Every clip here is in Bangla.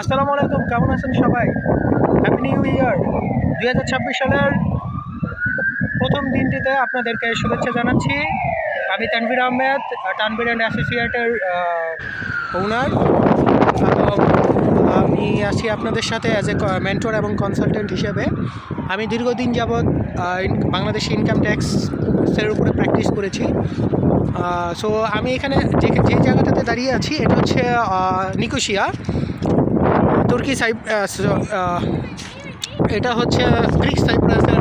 আসসালামু আলাইকুম, কেমন আছেন সবাই? হ্যাপি নিউ ইয়ার দুই হাজার ছাব্বিশ সালের প্রথম দিনটিতে আপনাদেরকে শুভেচ্ছা জানাচ্ছি। আমি তানভীর আহমেদ, তানভীর অ্যান্ড অ্যাসোসিয়েটের ওনার আমি আছি আপনাদের সাথে অ্যাজ এ মেন্টর এবং কনসালটেন্ট হিসেবে। আমি দীর্ঘদিন যাবৎ বাংলাদেশি ইনকাম ট্যাক্সের উপরে প্র্যাকটিস করেছি। সো আমি এখানে যে যে জায়গাটাতে দাঁড়িয়ে আছি, এটা হচ্ছে নিকোশিয়া। তুর্কি সাইপ এটা হচ্ছে গ্রিক সাইপ্রাসের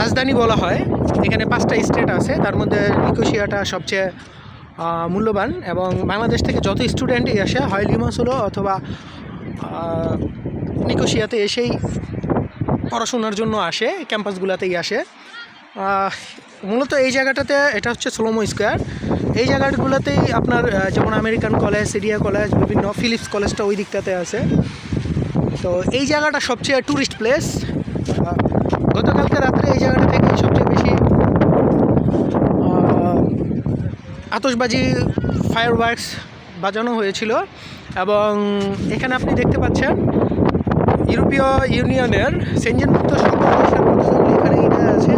রাজধানী বলা হয়। এখানে পাঁচটা স্টেট আছে। তার মধ্যে নিকোশিয়াটা সবচেয়ে মূল্যবান এবং বাংলাদেশ থেকে যত স্টুডেন্টই আসে, হয় লিমাসুলো অথবা নিকোশিয়াতে এসেই পড়াশোনার জন্য আসে, ক্যাম্পাসগুলোতেই আসে। মূলত এই জায়গাটাতে এটা হচ্ছে স্লোমো স্কোয়ার। এই জায়গাগুলোতেই আপনার যেমন আমেরিকান কলেজ সিরিয়া কলেজ বিভিন্ন ফিলিপস কলেজটা ওই দিকটাতে আছে। তো এই জায়গাটা সবচেয়ে ট্যুরিস্ট প্লেস গতকালকে রাত্রে এই জায়গাটা থেকে সবচেয়ে বেশি আহ, আতশবাজি ফায়ার ওয়ার্কস বাজানো হয়েছিল। এবং এখানে আপনি দেখতে পাচ্ছেন ইউরোপীয় ইউনিয়নের সেঞ্জনমুক্ত সকল দেশের প্রতিনিধি এখানে এটা আছে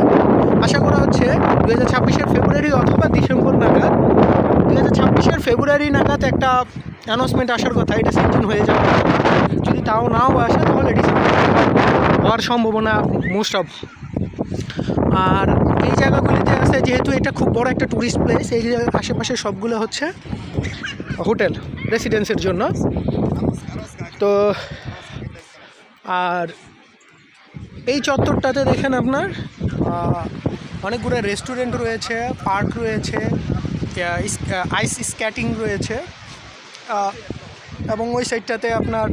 আশা করা হচ্ছে দু হাজার ছাব্বিশের ফেব্রুয়ারি অথবা ডিসেম্বর নাগাদ দু হাজার ছাব্বিশের ফেব্রুয়ারি নাগাদ একটা অ্যানাউন্সমেন্ট আসার কথা, এটা সেঞ্জন হয়ে যাবে যদি তাও নাও আসে, তাহলে ডিসেম্বর হওয়ার সম্ভাবনা মোস্ট অফ আর এই জায়গাগুলিতে আছে, যেহেতু এটা খুব বড় একটা ট্যুরিস্ট প্লেস এই আশেপাশে সবগুলো হচ্ছে হোটেল রেসিডেন্সের জন্য। তো, আর এই চত্বরটাতে দেখেন আপনার অনেকগুলো রেস্টুরেন্ট রয়েছে, পার্ক রয়েছে আইস স্কেটিং রয়েছে এবং ওই সাইডটাতে আপনার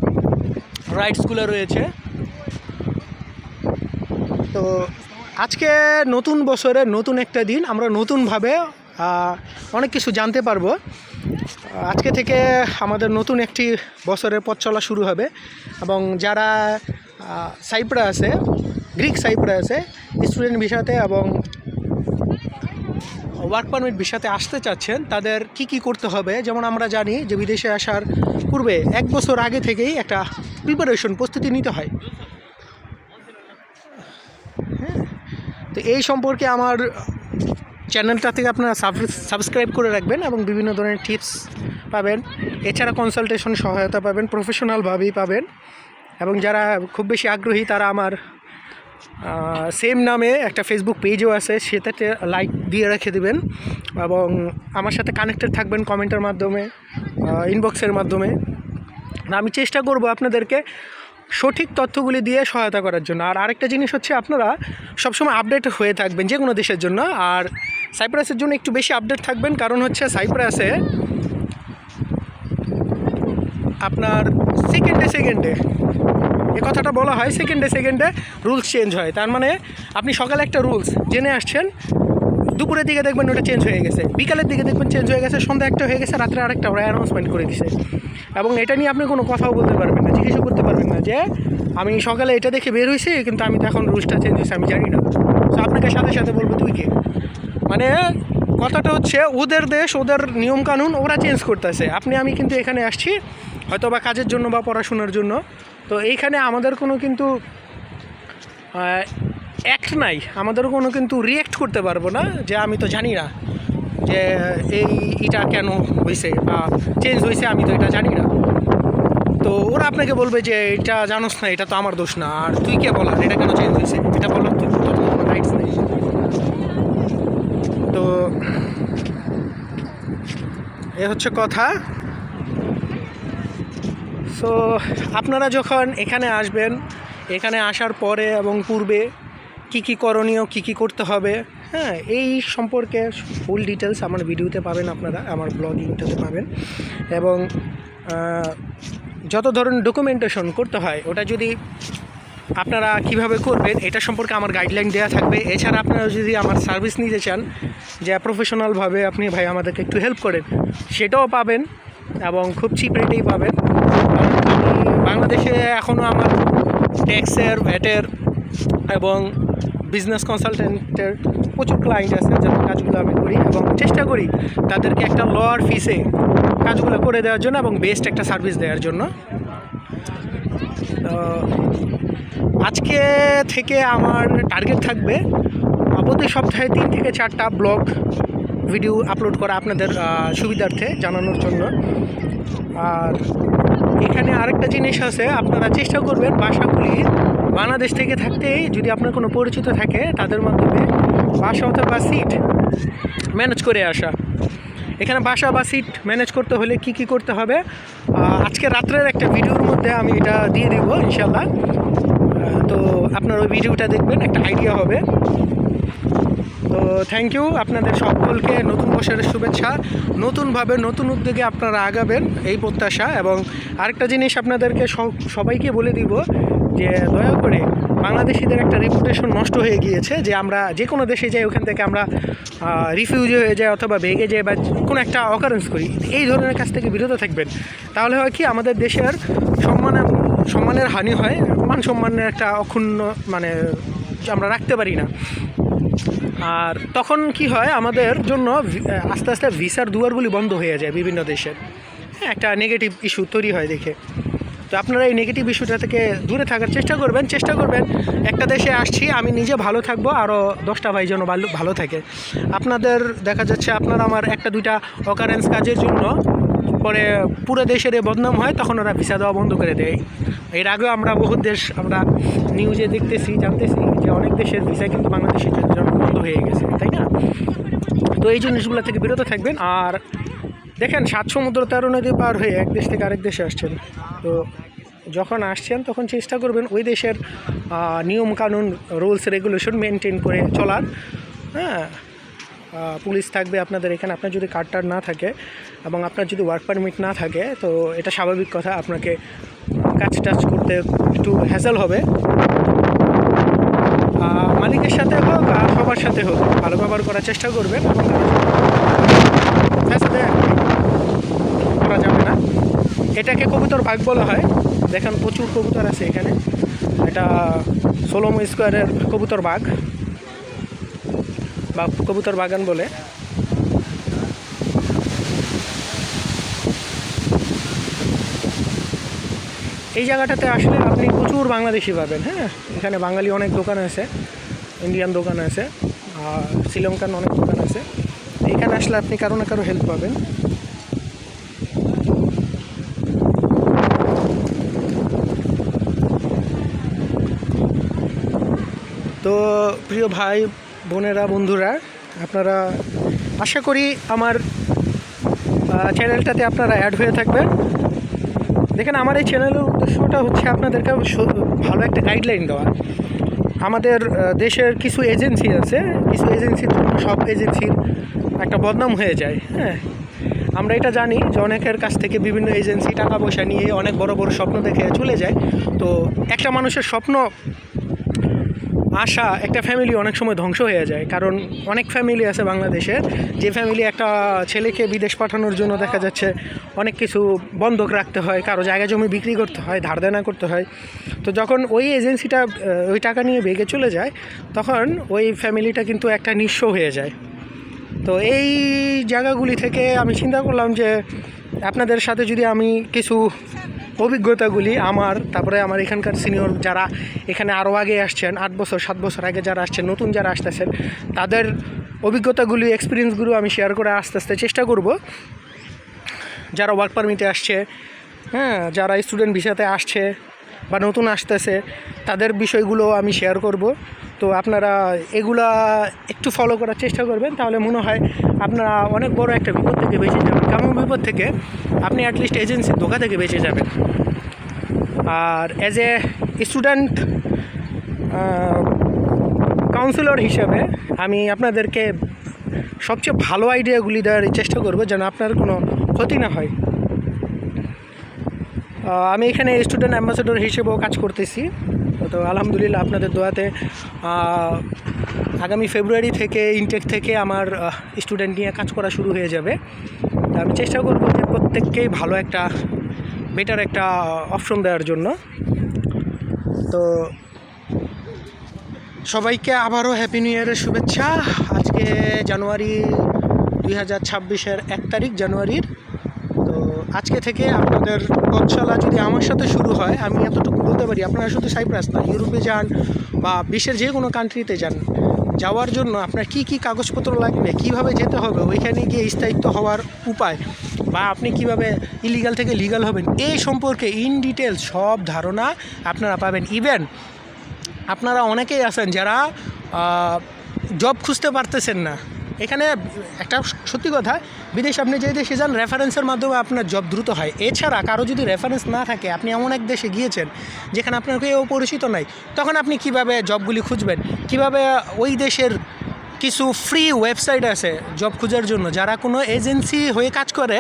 রাইডসগুলো রয়েছে। তো আজকে নতুন বছরের নতুন একটা দিন, আমরা নতুনভাবে অনেক কিছু জানতে পারব। আজকে থেকে আমাদের নতুন একটি বছরের পথ চলা শুরু হবে, এবং যারা সাইপ্রা আছে গ্রিক সাইপ্রা আছে স্টুডেন্ট ভিসাতে এবং ওয়ার্ক পারমিট ভিসাতে আসতে চাচ্ছেন, তাদের কি কি করতে হবে? যেমন আমরা জানি যে বিদেশে আসার পূর্বে এক বছর আগে থেকেই একটা প্রিপারেশন প্রস্তুতি নিতে হয়। হ্যাঁ তো এই সম্পর্কে আমার চ্যানেলটা থেকে আপনারা সাবস্ক্রাইব করে রাখবেন এবং বিভিন্ন ধরনের টিপস পাবেন। এছাড়া কনসালটেশন সহায়তা পাবেন প্রফেশনালভাবেই পাবেন। এবং যারা খুব বেশি আগ্রহী, তারা আমার সেম নামে একটা ফেসবুক পেজও আছে, সেটাতে লাইক দিয়ে রেখে দেবেন এবং আমার সাথে কানেক্টেড থাকবেন কমেন্টের মাধ্যমে ইনবক্সের মাধ্যমে। আমি চেষ্টা করব আপনাদেরকে সঠিক তথ্যগুলি দিয়ে সহায়তা করার জন্য। আর আরেকটা জিনিস হচ্ছে আপনারা সবসময় আপডেট হয়ে থাকবেন যে কোনো দেশের জন্য। আর সাইপ্রাসের জন্য একটু বেশি আপডেট থাকবেন, কারণ হচ্ছে সাইপ্রাসে আপনার সেকেন্ডে সেকেন্ডে এ কথাটা বলা হয় সেকেন্ডে সেকেন্ডে রুলস চেঞ্জ হয়। তার মানে আপনি সকালে একটা রুলস জেনে আসছেন, দুপুরের দিকে দেখবেন ওটা চেঞ্জ হয়ে গেছে। বিকালের দিকে দেখবেন চেঞ্জ হয়ে গেছে, সন্ধ্যা একটা হয়ে গেছে, রাত্রে আরেকটা ওরা অ্যানাউন্সমেন্ট করে দিছে। এবং এটা নিয়ে আপনি কোনো কথাও বলতে পারবেন না, জিজ্ঞেসও করতে পারবেন না যে, আমি সকালে এটা দেখে বের হয়েছি, কিন্তু আমি তো এখন রুলসটা চেঞ্জ হয়েছে, আমি জানি না। তো আপনাকে সাথে সাথে বলব, তুই কে? মানে কথাটা হচ্ছে, ওদের দেশ, ওদের নিয়মকানুন, ওরা চেঞ্জ করতেছে। আপনি, আমি কিন্তু এখানে আসছি হয়তো বা কাজের জন্য বা পড়াশোনার জন্য। তো এইখানে আমাদের কোনো কিন্তু অ্যাক্ট নাই। আমাদের কোনো কিন্তু রিয়েক্ট করতে পারব না, যে আমি তো জানি না যে এই এটা কেন হয়েছে বা চেঞ্জ হয়েছে আমি তো এটা জানি না। তো ওরা আপনাকে বলবে যে, এটা জানোস না, এটা তো আমার দোষ না। আর তুই কে বলার? এটা কেন চেঞ্জ হয়েছে এটা বলার কোনো রাইটস নেই। তো এ হচ্ছে কথা। সো আপনারা যখন এখানে আসবেন, এখানে আসার পরে এবং পূর্বে কি কি করণীয়, কি কি করতে হবে হ্যাঁ এই সম্পর্কে ফুল ডিটেলস আমার ভিডিওতে পাবেন আপনারা, আমার ব্লগিংটাতে পাবেন। এবং যত ধরনের ডকুমেন্টেশন করতে হয়, ওটা যদি আপনারা কীভাবে করবেন, এটা সম্পর্কে আমার গাইডলাইন দেওয়া থাকবে। এছাড়া আপনারা যদি আমার সার্ভিস নিতে চান, যে প্রফেশনালভাবে আপনি ভাই আমাদেরকে একটু হেল্প করেন, সেটাও পাবেন এবং খুব চিপ রেটেই পাবেন। বাংলাদেশে এখনও আমার ট্যাক্সের ভ্যাটের এবং বিজনেস কনসালটেন্টের প্রচুর ক্লায়েন্ট আছে, যাদের কাজগুলো আমি করি এবং চেষ্টা করি তাদেরকে একটা লোয়ার ফিসে কাজগুলো করে দেওয়ার জন্য এবং বেস্ট একটা সার্ভিস দেওয়ার জন্য। আজকে থেকে আমার টার্গেট থাকবে প্রতি সপ্তাহে তিন থেকে চারটা ব্লগ ভিডিও আপলোড করা আপনাদের সুবিধার্থে জানানোর জন্য। আর এখানে আরেকটা জিনিস আছে, আপনারা চেষ্টা করবেন বাসাগুলি বাংলাদেশ থেকে থাকতেই যদি আপনার কোনো পরিচিত থাকে, তাদের মাধ্যমে বাসা অথবা সিট ম্যানেজ করে আসা। এখানে বাসা বা সিট ম্যানেজ করতে হলে কি কি করতে হবে? আজকে রাত্রের একটা ভিডিওর মধ্যে আমি এটা দিয়ে দেবো ইনশাল্লাহ তো আপনার ওই ভিডিওটা দেখবেন, একটা আইডিয়া হবে। তো থ্যাংক ইউ আপনাদের সকলকে নতুন বছরের শুভেচ্ছা। নতুনভাবে নতুন উদ্যোগে আপনারা আগাবেন এই প্রত্যাশা এবং আরেকটা জিনিস আপনাদেরকে সব- সবাইকে বলে দিব যে দয়া করে বাংলাদেশিদের একটা রেপুটেশন নষ্ট হয়ে গিয়েছে যে আমরা যে কোনো দেশে যাই, ওখান থেকে আমরা রিফিউজি হয়ে যাই অথবা বেগে যাই বা কোনো একটা অকারেন্স করি। এই ধরনের কাছ থেকে বিরত থাকবেন। তাহলে হয় কি, আমাদের দেশের সম্মানের হানি হয়, মান সম্মানের একটা অক্ষুণ্ণ মানে আমরা রাখতে পারি না। আর তখন কি হয়, আমাদের জন্য আস্তে আস্তে ভিসার দুয়ারগুলি বন্ধ হয়ে যায় বিভিন্ন দেশের। হ্যাঁ একটা নেগেটিভ ইস্যু তৈরি হয় দেখে। তো আপনারা এই নেগেটিভ ইস্যুটা থেকে দূরে থাকার চেষ্টা করবেন চেষ্টা করবেন। একটা দেশে আসছি, আমি নিজে ভালো থাকব আরও দশটা ভাই যেন ভালো থাকে। আপনাদের দেখা যাচ্ছে, আপনার আমার একটা দুইটা অকারেন্স কাজের জন্য পরে পুরো দেশের এ বদনাম হয়, তখন ওরা ভিসা দেওয়া বন্ধ করে দেয়। এর আগেও আমরা বহু দেশ, আমরা নিউজে দেখতেছি, জানতেছি যে অনেক দেশের ভিসা কিন্তু বাংলাদেশের জন্য বন্ধ হয়ে গেছে, তাই না? তো এই জিনিসগুলো থেকে বিরত থাকবেন। আর দেখেন, সাত সমুদ্র তেরো নদী পার হয়ে এক দেশ থেকে আরেক দেশে আসছেন। তো যখন আসছেন, তখন চেষ্টা করবেন ওই দেশের নিয়মকানুন, রুলস রেগুলেশন মেনটেন করে চলার। হ্যাঁ? পুলিশ থাকবে আপনাদের এখানে। আপনার যদি কার্ড টার্ড না থাকে এবং আপনার যদি ওয়ার্ক পারমিট না থাকে, তো এটা স্বাভাবিক কথা। আপনাকে কাজ টাজ করতে একটু হ্যাসেল হবে। মালিকের সাথে হোক আর সবার সাথে হোক, ভালো ব্যবহার করার চেষ্টা করবেন এবং করা যাবে না। এটাকে কবুতর বাগ বলা হয়। দেখেন প্রচুর কবুতর আছে এখানে। এটা ষোলম স্কোয়ারের কবুতর বাগ বা কবুতর বাগান বলে। এই জায়গাটাতে আসলে আপনি প্রচুর বাংলাদেশি পাবেন হ্যাঁ? এখানে বাঙালি অনেক দোকান আছে ইন্ডিয়ান দোকান আছে, আর শ্রীলঙ্কান অনেক দোকান আছে। এখানে আসলে আপনি কারও না কারও হেল্প পাবেন। তো প্রিয় ভাই বোনেরা, বন্ধুরা, আপনারা আশা করি আমার চ্যানেলটাতে আপনারা অ্যাড হয়ে থাকবেন। দেখেন, আমার এই চ্যানেলের উদ্দেশ্যটা হচ্ছে আপনাদেরকে ভালো একটা গাইডলাইন দেওয়া। আমাদের দেশের কিছু এজেন্সি আছে, কিছু এজেন্সির জন্য সব এজেন্সির একটা বদনাম হয়ে যায় হ্যাঁ। আমরা এটা জানি যে অনেকের কাছ থেকে বিভিন্ন এজেন্সি টাকা পয়সা নিয়ে অনেক বড় বড় স্বপ্ন দেখে চলে যায়। তো একটা মানুষের স্বপ্ন আশা একটা ফ্যামিলি অনেক সময় ধ্বংস হয়ে যায়। কারণ অনেক ফ্যামিলি আছে বাংলাদেশের যে ফ্যামিলি একটা ছেলেকে বিদেশ পাঠানোর জন্য দেখা যাচ্ছে অনেক কিছু বন্ধক রাখতে হয়, কারও জায়গা জমি বিক্রি করতে হয়, ধার দেনা করতে হয়। তো যখন ওই এজেন্সিটা ওই টাকা নিয়ে বেগে চলে যায়, তখন ওই ফ্যামিলিটা কিন্তু একটা নিঃস্ব হয়ে যায়। তো এই জায়গাগুলি থেকে আমি চিন্তা করলাম যে আপনাদের সাথে যদি আমি কিছু অভিজ্ঞতাগুলি আমার, তারপরে আমার এখানকার সিনিয়র যারা এখানে আরও আগে আসছেন, আট বছর, সাত বছর আগে যারা আসছেন, নতুন যারা আসতেছেন, তাদের অভিজ্ঞতাগুলি এক্সপিরিয়েন্সগুলো আমি শেয়ার করে আস্তে আস্তে চেষ্টা করব। যারা ওয়ার্ক পারমিটে আসছে হ্যাঁ যারা স্টুডেন্ট ভিসাতে আসছে বা নতুন আসতেছে, তাদের বিষয়গুলো আমি শেয়ার করব। তো আপনারা এগুলা একটু ফলো করার চেষ্টা করবেন, তাহলে মনে হয় আপনারা অনেক বড় একটা বিপদ থেকে বেঁচে যাবেন। কেমন বিপদ থেকে? আপনি অ্যাটলিস্ট এজেন্সির ধোকা থেকে বেঁচে যাবেন। আর অ্যাজ এ স্টুডেন্ট কাউন্সিলর হিসেবে আমি আপনাদেরকে সবচেয়ে ভালো আইডিয়াগুলি দেওয়ার চেষ্টা করব যেন আপনার কোনো ক্ষতি না হয়। আমি এখানে স্টুডেন্ট অ্যাম্বাসেডর হিসেবেও কাজ করতেছি। তো আলহামদুলিল্লাহ আপনাদের দোয়াতে আগামী ফেব্রুয়ারি থেকে ইনটেক থেকে আমার স্টুডেন্ট নিয়ে কাজ করা শুরু হয়ে যাবে। আমি চেষ্টা করব যে প্রত্যেককেই ভালো একটা বেটার একটা অপশন দেওয়ার জন্য। তো সবাইকে আবারও হ্যাপি নিউ ইয়ারের শুভেচ্ছা। আজকে জানুয়ারি দুই হাজার ছাব্বিশের এক তারিখ জানুয়ারির আজকে থেকে আপনাদের পথ যদি আমার সাথে শুরু হয়, আমি এতটুকু বলতে পারি, আপনারা শুধু সাইপ্রাস না ইউরোপে যান বা বিশ্বের যে কোনো কান্ট্রিতে যান, যাওয়ার জন্য আপনার কি কি কাগজপত্র লাগবে, কীভাবে যেতে হবে, ওইখানে গিয়ে স্থায়িত্ব হওয়ার উপায় বা আপনি কীভাবে ইলিগাল থেকে লিগাল হবেন এই সম্পর্কে ইন ডিটেল সব ধারণা আপনারা পাবেন। ইভেন আপনারা অনেকেই আছেন যারা জব খুঁজতে পারতেছেন না। এখানে একটা সত্যি কথা, বিদেশে আপনি যে দেশে যান রেফারেন্সের মাধ্যমে আপনার জব দ্রুত হয়। এছাড়া কারও যদি রেফারেন্স না থাকে, আপনি এমন এক দেশে গিয়েছেন, যেখানে আপনার কেউ পরিচিত নাই, তখন আপনি কীভাবে জবগুলি খুঁজবেন? কীভাবে ওই দেশের কিছু ফ্রি ওয়েবসাইট আছে জব খোঁজার জন্য, যারা কোনো এজেন্সি হয়ে কাজ করে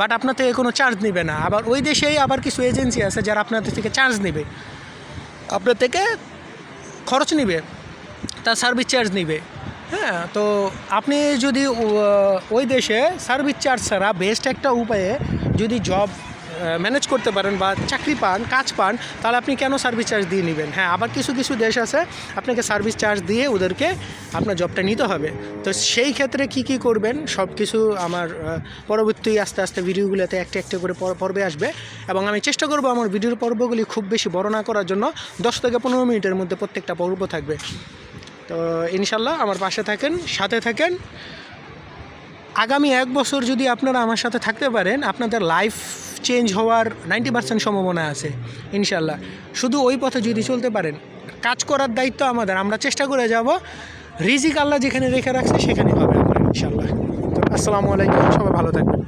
বাট আপনার থেকে কোনো চার্জ নেবে না। আবার ওই দেশেই আবার কিছু এজেন্সি আছে, যারা আপনাদের থেকে চার্জ নেবে। আপনার থেকে খরচ নেবে, তার সার্ভিস চার্জ নিবে। হ্যাঁ তো আপনি যদি ওই দেশে সার্ভিস চার্জ ছাড়া বেস্ট একটা উপায়ে যদি জব ম্যানেজ করতে পারেন বা চাকরি পান, কাজ পান, তাহলে আপনি কেন সার্ভিস চার্জ দিয়ে নেবেন? হ্যাঁ আবার কিছু কিছু দেশ আছে, আপনাকে সার্ভিস চার্জ দিয়ে ওদেরকে আপনার জবটা নিতে হবে। তো সেই ক্ষেত্রে কি কি করবেন? সব কিছু আমার পরবর্তী আস্তে আস্তে ভিডিওগুলোতে একটা একটা করে পর্বে আসবে। এবং আমি চেষ্টা করব আমার ভিডিওর পর্বগুলি খুব বেশি বড় না করার জন্য দশ থেকে পনেরো মিনিটের মধ্যে প্রত্যেকটা পর্ব থাকবে। তো ইনশাল্লাহ আমার পাশে থাকেন, সাথে থাকেন। আগামী এক বছর যদি আপনারা আমার সাথে থাকতে পারেন, আপনাদের লাইফ চেঞ্জ হওয়ার নাইনটি পার্সেন্ট সম্ভাবনা আছে, ইনশাল্লাহ। শুধু ওই পথে যদি চলতে পারেন, কাজ করার দায়িত্ব আমাদের। আমরা চেষ্টা করে যাব, রিজিক আল্লাহ যেখানে রেখে রাখছে সেখানে হবে আমার ইনশাল্লাহ। তো আসসালামু আলাইকুম, সবাই ভালো থাকবেন।